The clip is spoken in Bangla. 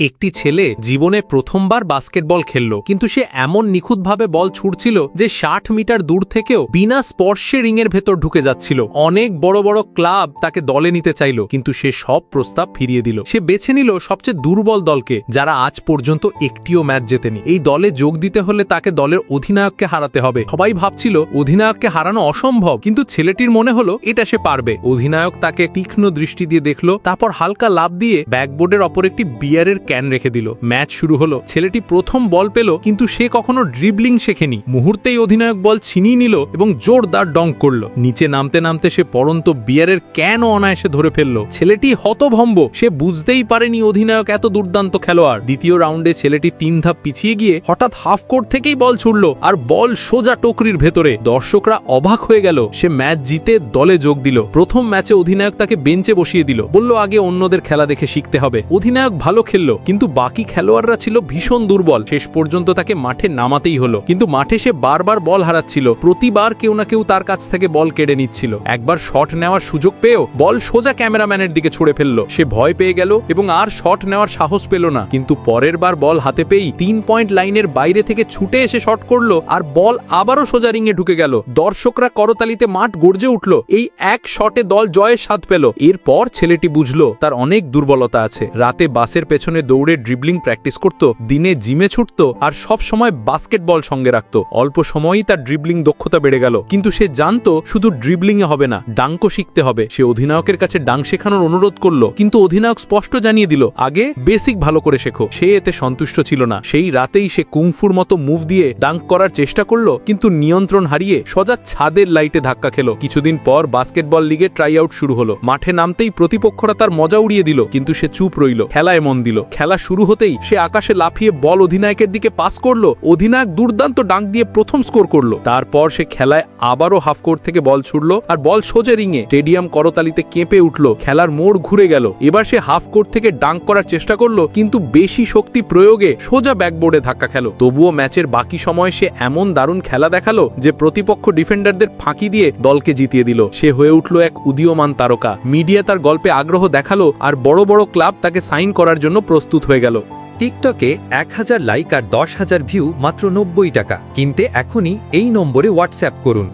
একটি ছেলে জীবনে প্রথমবার বাস্কেটবল খেললো, কিন্তু সে এমন নিখুঁতভাবে বল ছুড়ছিল যে ষাট মিটার দূর থেকেও বিনা স্পর্শে রিংয়ের ভেতর ঢুকে যাচ্ছিল। অনেক বড় বড় ক্লাব তাকে দলে নিতে চাইল, কিন্তু সে সব প্রস্তাব ফিরিয়ে দিল। সে বেছে নিল সবচেয়ে দুর্বল দলকে, যারা আজ পর্যন্ত একটিও ম্যাচ জেতেনি। এই দলে যোগ দিতে হলে তাকে দলের অধিনায়ককে হারাতে হবে। সবাই ভাবছিল অধিনায়ককে হারানো অসম্ভব, কিন্তু ছেলেটির মনে হলো এটা সে পারবে। অধিনায়ক তাকে তীক্ষ্ণ দৃষ্টি দিয়ে দেখল, তারপর হালকা লাভ দিয়ে ব্যাকবোর্ডের অপর একটি বিয়ারের ক্যান রেখে দিল। ম্যাচ শুরু হলো। ছেলেটি প্রথম বল পেল, কিন্তু সে কখনো ড্রিবলিং শেখেনি। মুহূর্তেই অধিনায়ক বল ছিনিয়ে নিল এবং জোরদার ডঙ্ক করল। নিচে নামতে নামতে সে পরন্ত বিয়ারের ক্যান অনায়াসে ধরে ফেলল। ছেলেটি হতভম্ব। সে বুঝতেই পারেনি অধিনায়ক এত দুর্দান্ত খেলোয়াড়। দ্বিতীয় রাউন্ডে ছেলেটি তিন ধাপ পিছিয়ে গিয়ে হঠাৎ হাফ কোর্ট থেকেই বল ছুড়ল আর বল সোজা টোকরির ভেতরে। দর্শকরা অবাক হয়ে গেল। সে ম্যাচ জিতে দলে যোগ দিল। প্রথম ম্যাচে অধিনায়ক তাকে বেঞ্চে বসিয়ে দিল। বলল, আগে অন্যদের খেলা দেখে শিখতে হবে। অধিনায়ক ভালো খেললো। কিন্তু বাকি খেলোয়াড়রা ছিল ভীষণ দুর্বল। শেষ পর্যন্ত তাকে মাঠে নামাতেই হলো। কিন্তু মাঠে সে বারবার বল হারাচ্ছিল। প্রতিবার কেউ না কেউ তার কাছ থেকে বল কেড়ে নিচ্ছিল। একবার শট নেওয়ার সুযোগ পেয়েও বল সোজা ক্যামেরাম্যানের দিকে ছুড়ে ফেলল। সে ভয় পেয়ে গেল এবং আর শট নেওয়ার সাহস পেল না। কিন্তু পরের বার বল হাতে পেয়েই তিন পয়েন্ট লাইনের বাইরে থেকে ছুটে এসে শট করল আর বল আবারও সোজা রিংয়ে ঢুকে গেল। দর্শকরা করতালিতে মাঠ গর্জে উঠল। এই এক শটে দল জয়ের স্বাদ পেল। এরপর ছেলেটি বুঝলো, তার অনেক দুর্বলতা আছে। রাতে বাসের পেছনে দৌড়ে ড্রিবলিং প্র্যাকটিস করত, দিনে জিমে ছুটত আর সব সময় বাস্কেটবল সঙ্গে রাখত। অল্প সময়ই তার ড্রিবলিং দক্ষতা বেড়ে গেল। কিন্তু সে জানতো শুধু ড্রিবলিং এ হবে না ডাঙ্কও শিখতে হবে। সে অধিনায়কের কাছে ডাং শেখানোর অনুরোধ করল, কিন্তু অধিনায়ক স্পষ্ট জানিয়ে দিল, আগে বেসিক ভালো করে শেখো। সে এতে সন্তুষ্ট ছিল না। সেই রাতেই সে কুংফুর মতো মুভ দিয়ে ডাঙ্ক করার চেষ্টা করল, কিন্তু নিয়ন্ত্রণ হারিয়ে সজা ছাদের লাইটে ধাক্কা খেলো। কিছুদিন পর বাস্কেটবল লিগে ট্রাই আউট শুরু হলো। মাঠে নামতেই প্রতিপক্ষরা তার মজা উড়িয়ে দিল, কিন্তু সে চুপ রইল, খেলায় মন দিল। খেলা শুরু হতেই সে আকাশে লাফিয়ে বল অধিনায়কের দিকে পাস করল। অধিনায়ক দুর্দান্ত ডাঙ্ক দিয়ে প্রথম স্কোর করল। তারপর সে খেলায় আবারও হাফ কোর্ট থেকে বল ছুড়লো আর বল সোজা রিংয়ে স্টেডিয়াম করতালিতে কেঁপে উঠল। খেলার মোড় ঘুরে গেল। এবার সে হাফ কোর্ট থেকে ডাঙ্ক করার চেষ্টা করল, কিন্তু বেশি শক্তি প্রয়োগে সোজা ব্যাকবোর্ডে ধাক্কা খেলো। তবুও ম্যাচের বাকি সময় সে এমন দারুণ খেলা দেখাল যে প্রতিপক্ষ ডিফেন্ডারদের ফাঁকি দিয়ে দলকে জিতিয়ে দিল। সে হয়ে উঠল এক উদীয়মান তারকা। মিডিয়া তার গল্পে আগ্রহ দেখাল আর বড় বড় ক্লাব তাকে সাইন করার জন্য প্রস্তুত হয়ে গেল। টিকটকে এক হাজার লাইক আর দশ হাজার ভিউ মাত্র নব্বই টাকা। কিনতে এখনই এই নম্বরে হোয়াটসঅ্যাপ করুন।